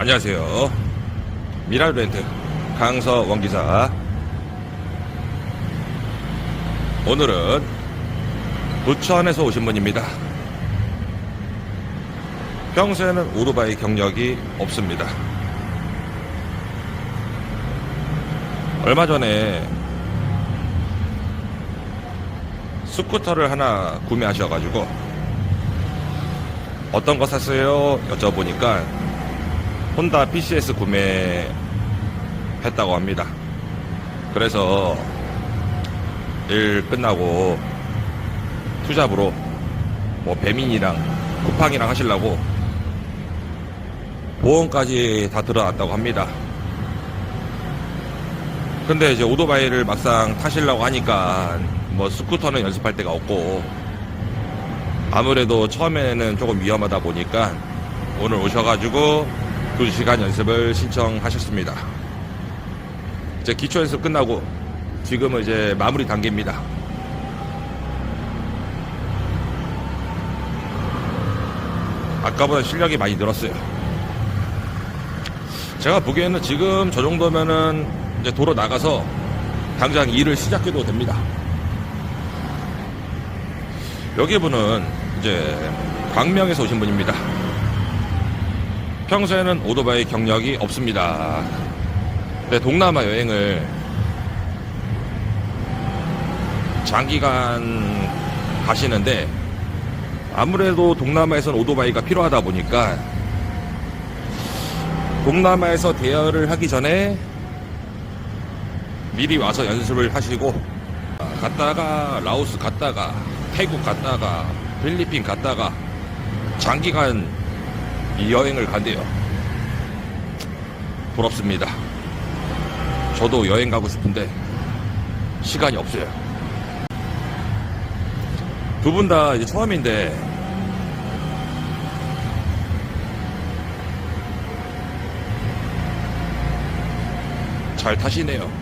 안녕하세요. 미랄 렌트 강서원 기사. 오늘은 부천에서 오신 분입니다. 평소에는 오토바이 경력이 없습니다. 얼마 전에 스쿠터를 하나 구매하셔가지고 어떤 거 샀어요? 여쭤보니까 혼다 PCS 구매했다고 합니다. 그래서 일 끝나고 투잡으로 뭐 배민이랑 쿠팡이랑 하시려고 보험까지 다 들어놨다고 합니다. 근데 이제 오토바이를 막상 타시려고 하니까 뭐 스쿠터는 연습할 데가 없고 아무래도 처음에는 조금 위험하다 보니까 오늘 오셔가지고 2시간 연습을 신청하셨습니다. 이제 기초 연습 끝나고 지금은 이제 마무리 단계입니다. 아까보다 실력이 많이 늘었어요. 제가 보기에는 지금 저 정도면은 이제 도로 나가서 당장 일을 시작해도 됩니다. 여기 분은 이제 광명에서 오신 분입니다. 평소에는 오토바이 경력이 없습니다. 근데 동남아 여행을 장기간 가시는데 아무래도 동남아에서는 오토바이가 필요하다 보니까 동남아에서 대여를 하기 전에 미리 와서 연습을 하시고 갔다가 라오스 갔다가 태국 갔다가 필리핀 갔다가 장기간 이 여행을 간대요. 부럽습니다. 저도 여행 가고 싶은데 시간이 없어요. 두 분 다 이제 처음인데 잘 타시네요.